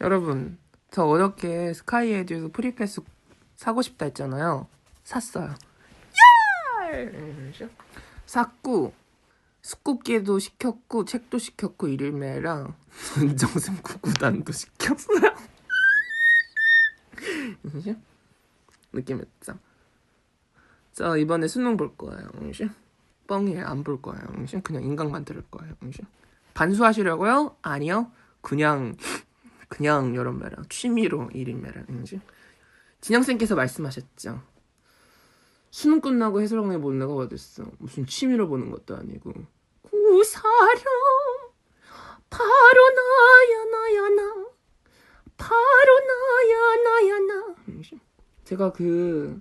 여러분, 저 어저께 스카이에듀에서 프리패스 사고 싶다 했잖아요. 샀어요. 야! 샀고 스쿠키도 시켰고 책도 시켰고 일일매랑 전정쌤 구구단도 시켰어요. 느낌 있죠? 자 이번에 수능 볼 거예요. 뻥이에요. 안 볼 거예요. 그냥 인강만 들을 거예요. 반수하시려고요? 아니요. 그냥 그냥 여름 매랑 취미로 일일매랑 이제 진영쌤께서 말씀하셨죠. 수능 끝나고 해설강의 보는 애가 어딨어. 무슨 취미로 보는 것도 아니고. 그 사람 바로 나야 나야 나. 바로 나야 나야 나. 제가 그,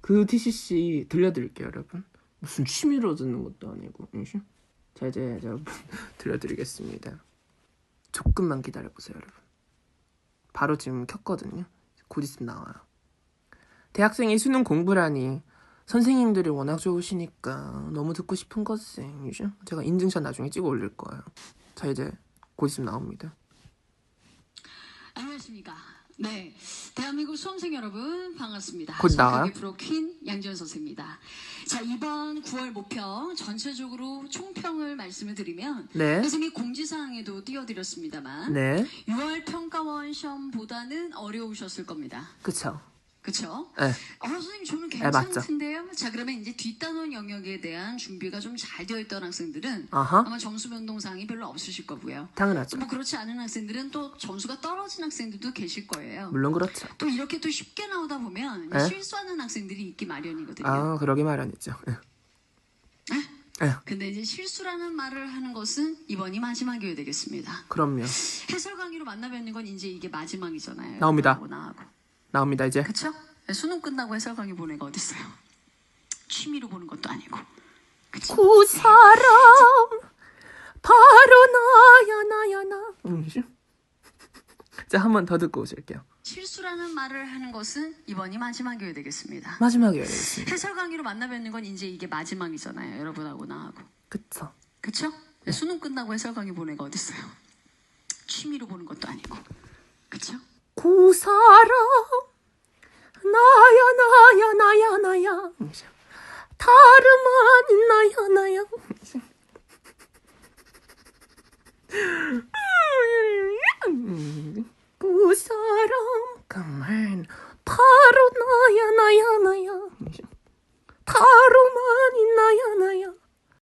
그 TCC 들려드릴게요 여러분. 무슨 취미로 듣는 것도 아니고. 자 이제 여러분 들려드리겠습니다. 조금만 기다려보세요 여러분 바로 지금 켰거든요 곧 있으면 나와요 대학생이 수능 공부라니 선생님들이 워낙 좋으시니까 너무 듣고 싶은 것이죠. 제가 인증샷 나중에 찍어 올릴 거예요. 자 이제 곧 있으면 나옵니다. 안녕하십니까. 네. 대한민국 수험생 여러분, 반갑습니다. 곧 나와요? 성격의 프로 퀸 양지원 선생입니다. 자, 이번 9월 모평 전체적으로 총평을 말씀을 드리면, 네, 선생님이 공지사항에도 띄워드렸습니다만, 네, 6월 평가원 시험보다는 어려우셨을 겁니다. 그쵸. 그쵸? 네, 어, 선생님 저는 네. 괜찮은데요? 자, 그러면 이제 뒷단원 영역에 대한 준비가 좀 잘 되어 있던 학생들은 아하, 아마 점수 변동사항이 별로 없으실 거고요. 당연하죠. 뭐 그렇지 않은 학생들은 또 점수가 떨어진 학생들도 계실 거예요. 물론 그렇죠. 또 이렇게 또 쉽게 나오다 보면 네? 실수하는 학생들이 있기 마련이거든요. 아 그러기 마련이죠. 예. 근데 이제 실수라는 말을 하는 것은 이번이 마지막 기회 되겠습니다. 그럼요. 해설 강의로 만나 뵙는 건 이제 이게 마지막이잖아요. 나옵니다. 나하고 나하고. 나옵니다 이제. 그쵸? 수능 끝나고 해설 강의 보는 애가 어딨어요? 취미로 보는 것도 아니고. 그치? 그 사람 바로 나야 나야 나. 자한 번 더 듣고 오실게요. 실수라는 말을 하는 것은 이번이 마지막 기회 되겠습니다. 마지막 이어야 되겠습니다. 해설 강의로 만나 뵙는 건 이제 이게 마지막이잖아요. 여러분하고 나하고. 그쵸. 그쵸? 수능 끝나고 해설 강의 보는 애가 어딨어요? 취미로 보는 것도 아니고. 그쵸? 그 사람